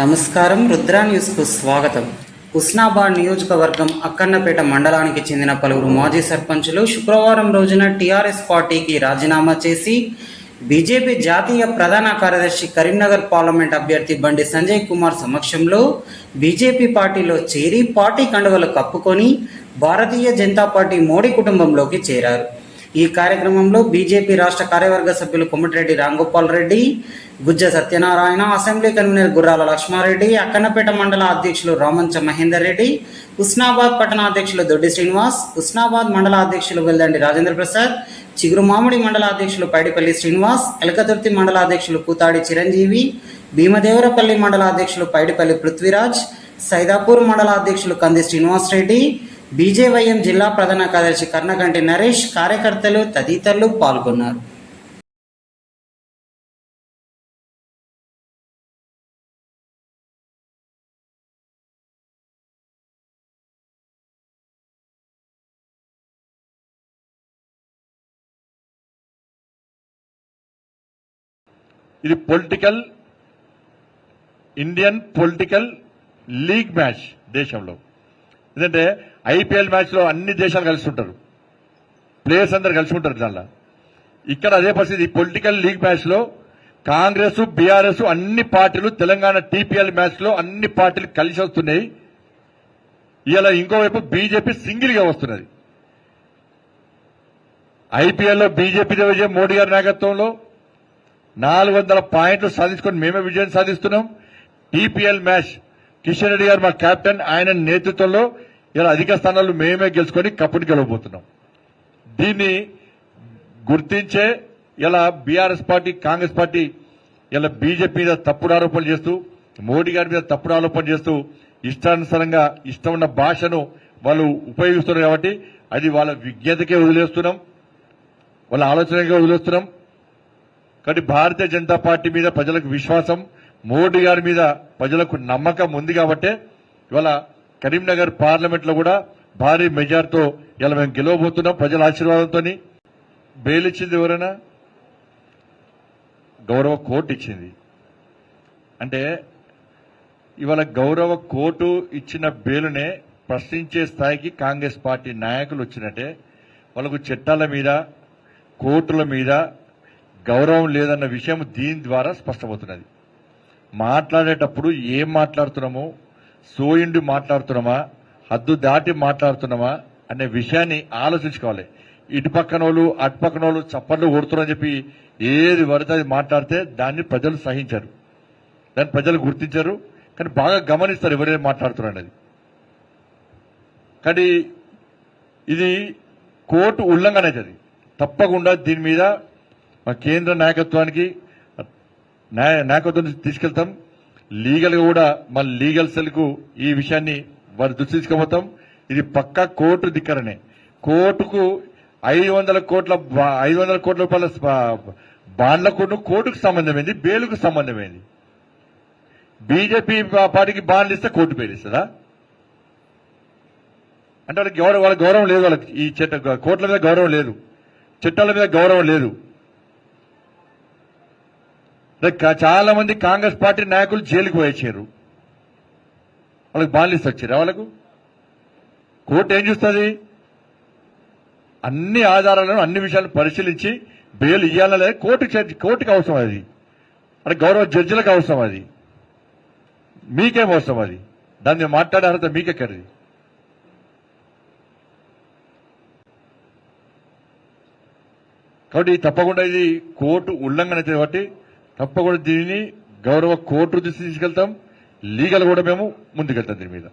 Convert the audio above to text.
నమస్కారం రుద్రా న్యూస్కు స్వాగతం. ఉస్నాబాద్ నియోజకవర్గం అక్కన్నపేట మండలానికి చెందిన పలువురు మాజీ సర్పంచులు శుక్రవారం రోజున టీఆర్ఎస్ పార్టీకి రాజీనామా చేసి బీజేపీ జాతీయ ప్రధాన కార్యదర్శి కరీంనగర్ పార్లమెంట్ అభ్యర్థి బండి సంజయ్ కుమార్ సమక్షంలో బీజేపీ పార్టీలో చేరి పార్టీ కండువలు కప్పుకొని భారతీయ జనతా పార్టీ మోడీ కుటుంబంలోకి చేరారు. ఈ కార్యక్రమంలో బీజేపీ రాష్ట్ర కార్యవర్గ సభ్యులు కొమ్మటిరెడ్డి రాంగోపాల్ రెడ్డి గుజ్జ సత్యనారాయణ అసెంబ్లీ కన్వీనర్ గుర్రాల లక్ష్మారెడ్డి అక్కన్నపేట మండల అధ్యక్షులు రామంచ మహేందర్ రెడ్డి ఉస్నాబాద్ పట్టణ అధ్యక్షులు దొడ్డి శ్రీనివాస్ ఉస్నాబాద్ మండల అధ్యక్షులు వెల్దండి రాజేంద్ర ప్రసాద్ చిగురుమామిడి మండల అధ్యక్షులు పైడిపల్లి శ్రీనివాస్ ఎలకతుర్తి మండల అధ్యక్షులు కూతాడి చిరంజీవి భీమదేవరపల్లి మండల అధ్యక్షులు పైడిపల్లి పృథ్వీరాజ్ సైదాపూర్ మండల అధ్యక్షులు కంది శ్రీనివాస్ రెడ్డి బీజేవైఎం జిల్లా ప్రధాన కార్యదర్శి కర్ణకంటి నరేష్ కార్యకర్తలు తదితరులు పాల్గొన్నారు. ఇది political Indian political league match దేశంలో. ఎందుకంటే ఐపీఎల్ మ్యాచ్లో అన్ని దేశాలు కలిసి ఉంటారు ప్లేయర్స్ అందరు కలిసి ఉంటారు దానిలో. ఇక్కడ అదే పరిస్థితి పొలిటికల్ లీగ్ మ్యాచ్లో కాంగ్రెస్ బీఆర్ఎస్ అన్ని పార్టీలు తెలంగాణ టీపీఎల్ మ్యాచ్లో అన్ని పార్టీలు కలిసి వస్తున్నాయి. ఇలా ఇంకోవైపు బీజేపీ సింగిల్గా వస్తున్నది. ఐపీఎల్లో బీజేపీ విజయం మోడీ గారి నాయకత్వంలో. నాలుగు వందల పాయింట్లు సాధించుకొని మేమే విజయం సాధిస్తున్నాం. టీపీఎల్ మ్యాచ్ కిషన్ రెడ్డి గారు మా కెప్టెన్ ఆయన నేతృత్వంలో ఇలా అధిక స్థానాలు మేమే గెలుచుకొని కప్పుని గెలవబోతున్నాం. దీన్ని గుర్తించే ఇలా బీఆర్ఎస్ పార్టీ కాంగ్రెస్ పార్టీ ఇలా బీజేపీ మీద తప్పుడు ఆరోపణలు చేస్తూ మోడీ గారి మీద తప్పుడు ఆరోపణలు చేస్తూ ఇష్టానుసారంగా ఇష్టం ఉన్న భాషను వాళ్ళు ఉపయోగిస్తున్నారు కాబట్టి అది వాళ్ళ విజ్ఞతకే వదిలేస్తున్నాం వాళ్ళ ఆలోచనకే వదిలేస్తున్నాం. కాబట్టి భారతీయ జనతా పార్టీ మీద ప్రజలకు విశ్వాసం మోడీ గారి మీద ప్రజలకు నమ్మకం ఉంది కాబట్టే ఇవాళ కరీంనగర్ పార్లమెంట్లో కూడా భారీ మెజార్తో ఇలా మేము గెలవబోతున్నాం ప్రజల ఆశీర్వాదంతో బెయిల్ ఇచ్చింది ఎవరైనా? గౌరవ కోర్టు ఇచ్చింది. అంటే ఇవాళ గౌరవ కోర్టు ఇచ్చిన బెయిల్నే ప్రశ్నించే స్థాయికి కాంగ్రెస్ పార్టీ నాయకులు వచ్చినట్టే వాళ్ళకు చట్టాల మీద కోర్టుల మీద గౌరవం లేదన్న విషయం దీని ద్వారా స్పష్టమవుతున్నది. మాట్లాడేటప్పుడు ఏం మాట్లాడుతున్నామో సోయిండి మాట్లాడుతున్నామా? హద్దు దాటి మాట్లాడుతున్నామా? అనే విషయాన్ని ఆలోచించుకోవాలి. ఇటు పక్కన వాళ్ళు అటు పక్కన వాళ్ళు చప్పట్లు కొడుతున్నారని చెప్పి ఏది పడితే అది మాట్లాడితే దాన్ని ప్రజలు సహించరు. దాన్ని ప్రజలు గుర్తించరు. కానీ బాగా గమనిస్తారు ఎవరైనా మాట్లాడుతున్నారు అనేది కానీ ఇది కోర్టు ఉల్లంఘన అవుతుంది తప్పకుండా దీని మీద మా కేంద్ర నాయకత్వానికి నాయకత్వం తీసుకెళ్తాం. లీగల్ కూడా మన లీగల్ సెల్కు ఈ విషయాన్ని వారి దృష్టి తీసుకుపోతాం. ఇది పక్కా కోర్టు ధిక్కరనే. కోర్టుకు ఐదు వందల కోట్ల బా- ఐదు వందల కోట్ల రూపాయల బాండ్ల బాండ్లకు కోర్టుకు సంబంధమైంది బెయిల్కు సంబంధమైంది. బీజేపీ పార్టీకి బాండ్లు ఇస్తే కోర్టు బెయిల్ ఇస్తుందా? అంటే వాళ్ళకి గౌరవం వాళ్ళకి గౌరవం లేదు వాళ్ళకి. ఈ చట్ట కోర్టుల మీద గౌరవం లేదు. చట్టాల మీద గౌరవం లేదు. చాలా మంది కాంగ్రెస్ పార్టీ నాయకులు జైలుకు వచ్చారు వాళ్ళకి బాలిసి వచ్చారు వాళ్ళకు? కోర్టు ఏం చూస్తుంది? అన్ని ఆధారాలను అన్ని విషయాలను పరిశీలించి బెయిల్ ఇవ్వాలా లేదా కోర్టు కోర్టుకి అవసరం అది. అంటే గౌరవ జడ్జిలకు అవసరం అది. మీకేం అవసరం అది? దాన్ని మాట్లాడే అర్హత మీకెక్కడిది కాబట్టి తప్పకుండా ఇది కోర్టు ఉల్లంఘన అయితే కాబట్టి తప్పకుండా దీనిని గౌరవ కోర్టు దృష్టి తీసుకెళ్తాం. లీగల్ కూడా మేము ముందుకెళ్తాం దీని మీద.